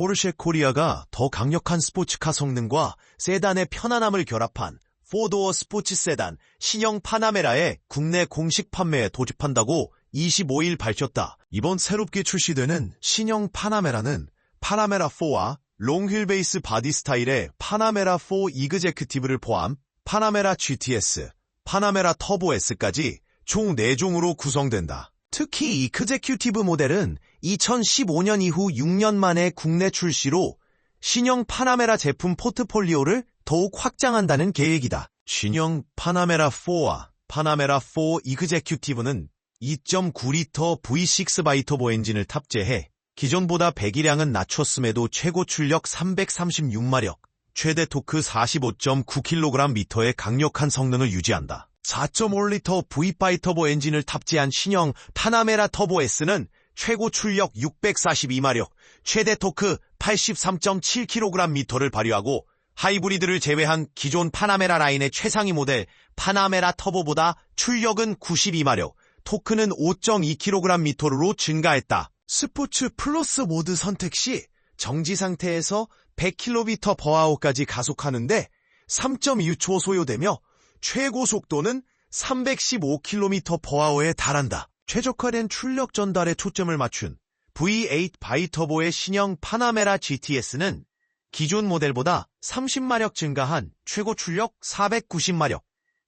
포르쉐 코리아가 더 강력한 스포츠카 성능과 세단의 편안함을 결합한 4도어 스포츠 세단 신형 파나메라의 국내 공식 판매에 도입한다고 25일 밝혔다. 이번 새롭게 출시되는 신형 파나메라는 파나메라4와 롱휠 베이스 바디 스타일의 파나메라4 이그제큐티브를 포함 파나메라 GTS, 파나메라 터보 S까지 총 4종으로 구성된다. 특히 이그제큐티브 모델은 2015년 이후 6년 만에 국내 출시로 신형 파나메라 제품 포트폴리오를 더욱 확장한다는 계획이다. 신형 파나메라 4와 파나메라 4 이그제큐티브는 2.9리터 V6 바이터보 엔진을 탑재해 기존보다 배기량은 낮췄음에도 최고 출력 336마력, 최대 토크 45.9kgm의 강력한 성능을 유지한다. 4.5리터 V5터보 엔진을 탑재한 신형 파나메라 터보 S는 최고 출력 642마력, 최대 토크 83.7kgm를 발휘하고 하이브리드를 제외한 기존 파나메라 라인의 최상위 모델 파나메라 터보보다 출력은 92마력, 토크는 5.2kgm로 증가했다. 스포츠 플러스 모드 선택 시 정지 상태에서 100km 버아웃까지 가속하는데 3.2초 소요되며 최고 속도는 315km 버아웃에 달한다. 최적화된 출력 전달에 초점을 맞춘 V8 바이터보의 신형 파나메라 GTS는 기존 모델보다 30마력 증가한 최고 출력 490마력,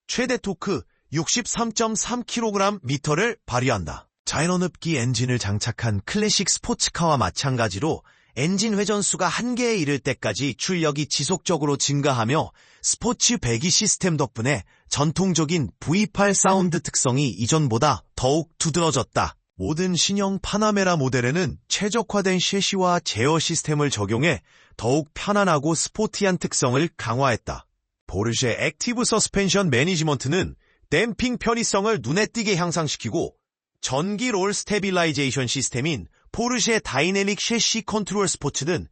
최대 토크 63.3kgm를 발휘한다. 자연원흡기 엔진을 장착한 클래식 스포츠카와 마찬가지로 엔진 회전수가 한계에 이를 때까지 출력이 지속적으로 증가하며 스포츠 배기 시스템 덕분에 전통적인 V8 사운드 특성이 이전보다 더욱 두드러졌다. 모든 신형 파나메라 모델에는 최적화된 셰시와 제어 시스템을 적용해 더욱 편안하고 스포티한 특성을 강화했다. 포르쉐 액티브 서스펜션 매니지먼트는 댐핑 편의성을 눈에 띄게 향상시키고 전기 롤 스테빌라이제이션 시스템인 포르쉐 다이내믹 셰시 컨트롤 스포츠는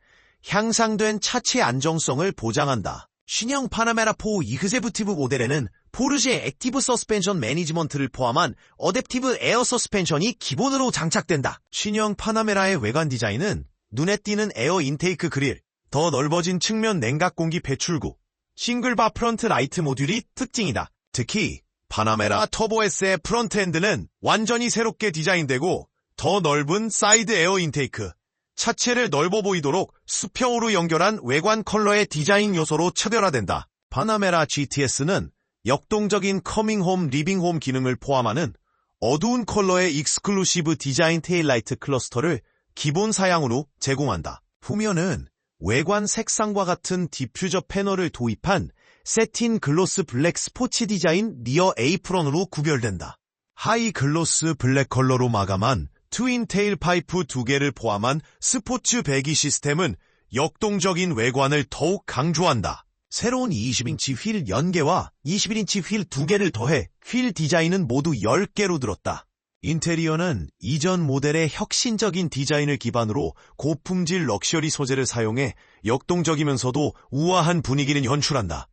향상된 차체 안정성을 보장한다. 신형 파나메라 4 이그제부티브 모델에는 포르쉐 액티브 서스펜션 매니지먼트를 포함한 어댑티브 에어 서스펜션이 기본으로 장착된다. 신형 파나메라의 외관 디자인은 눈에 띄는 에어 인테이크 그릴, 더 넓어진 측면 냉각 공기 배출구, 싱글바 프런트 라이트 모듈이 특징이다. 특히 파나메라 터보 S의 프론트엔드는 완전히 새롭게 디자인되고 더 넓은 사이드 에어 인테이크, 차체를 넓어 보이도록 수평으로 연결한 외관 컬러의 디자인 요소로 차별화된다. 파나메라 GTS는 역동적인 커밍홈 리빙홈 기능을 포함하는 어두운 컬러의 익스클루시브 디자인 테일라이트 클러스터를 기본 사양으로 제공한다. 후면은 외관 색상과 같은 디퓨저 패널을 도입한 세틴 글로스 블랙 스포츠 디자인 리어 에이프런으로 구별된다. 하이 글로스 블랙 컬러로 마감한 트윈 테일 파이프 두 개를 포함한 스포츠 배기 시스템은 역동적인 외관을 더욱 강조한다. 새로운 20인치 휠 연계와 21인치 휠 두 개를 더해 휠 디자인은 모두 10개로 들었다. 인테리어는 이전 모델의 혁신적인 디자인을 기반으로 고품질 럭셔리 소재를 사용해 역동적이면서도 우아한 분위기를 연출한다.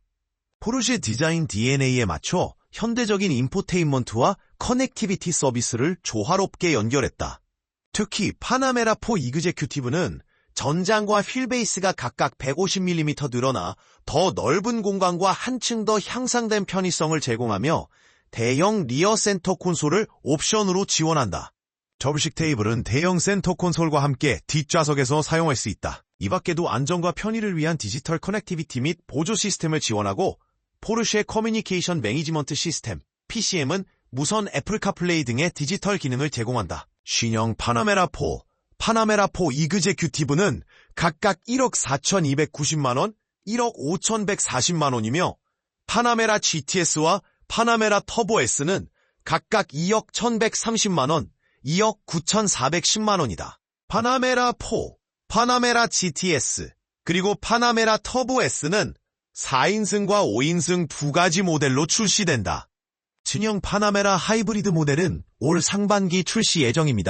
포르쉐 디자인 DNA에 맞춰 현대적인 인포테인먼트와 커넥티비티 서비스를 조화롭게 연결했다. 특히 파나메라 4 이그제큐티브는 전장과 휠베이스가 각각 150mm 늘어나 더 넓은 공간과 한층 더 향상된 편의성을 제공하며 대형 리어 센터 콘솔을 옵션으로 지원한다. 접식 테이블은 대형 센터 콘솔과 함께 뒷좌석에서 사용할 수 있다. 이 밖에도 안전과 편의를 위한 디지털 커넥티비티 및 보조 시스템을 지원하고 포르쉐 커뮤니케이션 매니지먼트 시스템 PCM은 무선 애플 카플레이 등의 디지털 기능을 제공한다. 신형 파나메라 4, 파나메라 4 이그제큐티브는 각각 1억 4,290만원, 1억 5,140만원이며 파나메라 GTS와 파나메라 터보 S는 각각 2억 1,130만원, 2억 9,410만원이다. 파나메라 4, 파나메라 GTS, 그리고 파나메라 터보 S는 4인승과 5인승 두 가지 모델로 출시된다. 진형 파나메라 하이브리드 모델은 올 상반기 출시 예정입니다.